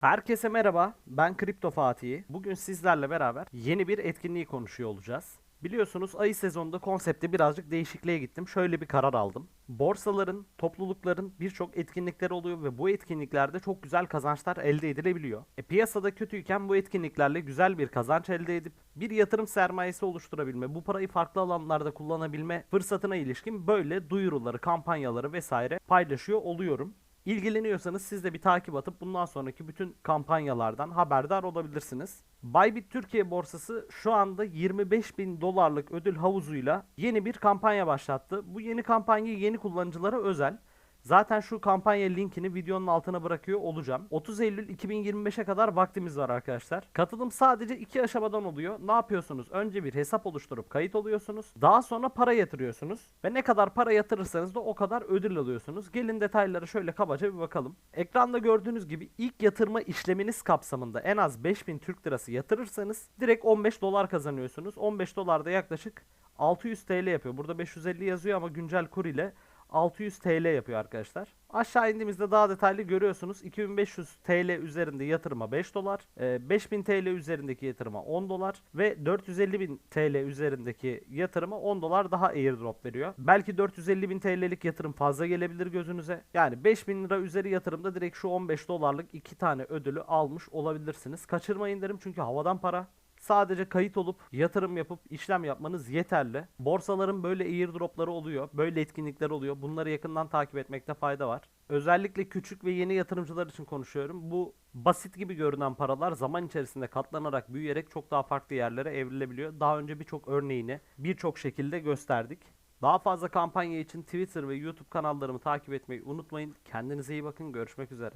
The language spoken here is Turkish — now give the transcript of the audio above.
Herkese merhaba, ben Kripto Fatih. Bugün sizlerle beraber yeni bir etkinliği konuşuyor olacağız. Biliyorsunuz ayı sezonunda konsepte birazcık değişikliğe gittim. Şöyle bir karar aldım. Borsaların, toplulukların birçok etkinlikleri oluyor ve bu etkinliklerde çok güzel kazançlar elde edilebiliyor. E, piyasada kötüyken bu etkinliklerle güzel bir kazanç elde edip bir yatırım sermayesi oluşturabilme, bu parayı farklı alanlarda kullanabilme fırsatına ilişkin böyle duyuruları, kampanyaları vesaire paylaşıyor oluyorum. İlgileniyorsanız siz de bir takip atıp bundan sonraki bütün kampanyalardan haberdar olabilirsiniz. Bybit Türkiye borsası şu anda 25 bin dolarlık ödül havuzuyla yeni bir kampanya başlattı. Bu yeni kampanya yeni kullanıcılara özel. Zaten şu kampanya linkini videonun altına bırakıyor olacağım. 30 Eylül 2025'e kadar vaktimiz var arkadaşlar. Katılım sadece iki aşamadan oluyor. Ne yapıyorsunuz? Önce bir hesap oluşturup kayıt oluyorsunuz. Daha sonra para yatırıyorsunuz. Ve ne kadar para yatırırsanız da o kadar ödül alıyorsunuz. Gelin detaylara şöyle kabaca bir bakalım. Ekranda gördüğünüz gibi ilk yatırma işleminiz kapsamında en az 5000 Türk Lirası yatırırsanız direkt 15 dolar kazanıyorsunuz. 15 dolar da yaklaşık 600 TL yapıyor. Burada 550 yazıyor ama güncel kur ile 600 TL yapıyor arkadaşlar. Aşağı indiğimizde daha detaylı görüyorsunuz. 2500 TL üzerinde yatırıma 5 dolar, e, 5000 TL üzerindeki yatırıma 10 dolar ve 450.000 TL üzerindeki yatırıma 10 dolar daha airdrop veriyor. Belki 450.000 TL'lik yatırım fazla gelebilir gözünüze. Yani 5000 lira üzeri yatırımda direkt şu 15 dolarlık 2 tane ödülü almış olabilirsiniz. Kaçırmayın derim çünkü havadan para. Sadece kayıt olup yatırım yapıp işlem yapmanız yeterli. Borsaların böyle airdropları oluyor. Böyle etkinlikler oluyor. Bunları yakından takip etmekte fayda var. Özellikle küçük ve yeni yatırımcılar için konuşuyorum. Bu basit gibi görünen paralar zaman içerisinde katlanarak büyüyerek çok daha farklı yerlere evrilebiliyor. Daha önce birçok örneğini birçok şekilde gösterdik. Daha fazla kampanya için Twitter ve YouTube kanallarımı takip etmeyi unutmayın. Kendinize iyi bakın. Görüşmek üzere.